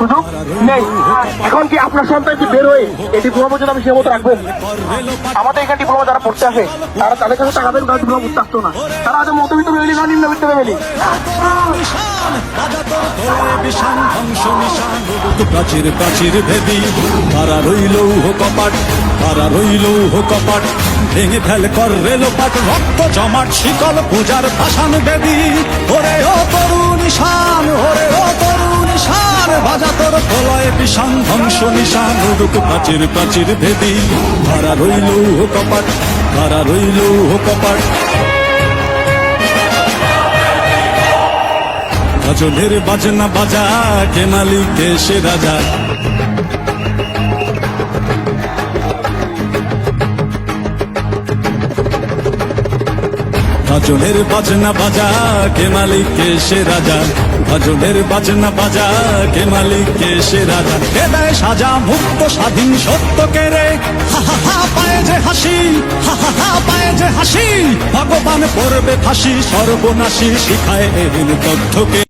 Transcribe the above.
সুযোগ নেই। এখন কি আপনার সন্তান কি বের হয়ে এই ডিপ্লোমা পর্যন্ত আমি সীমাবদ্ধ রাখব? আমাদের এখানে ডিপ্লোমা যারা পড়তে আসে, তারা তাদের কাছে টাকা তারা ডিপ্লোমা পড়তে আসতো না। তারা আজ মধ্যবিত্ত ফ্যামিলি না নিম্নবিত্ত ফ্যামিলি প্রাচীর প্রাচীর ভেদি তারা রইল কপাট তারা রইল কপাট, ভেঙে ফেল কর রেলোপাট রক্ত জমাট, শিকল পূজার ভাষান বেদি। ওরে ও তরুণ বাজা তোর প্রলয় বিষাণ ধ্বংস নিশান উদুক প্রাচীর প্রাচীর ভেদি। তারা রইল হো কপাট তারা রইল হো কপাট। ভজনের বাজনা বাজা কে মালিক কে সে রাজা। ভজনের বাজনা বাজা, কে মালিক, কে সে রাজা? ভজনের বাজনা বাজা, কে মালিক, কে সে রাজা? কে দেয় সাজা মুক্ত, স্বাধীন সত্য কে রে। হা হা হা, পায়ে যে হাসি, হা হা হা, পায়ে যে হাসি। ভগবান পড়বে ফাঁসি, সর্বনাশী শিখায় তথ্যকে।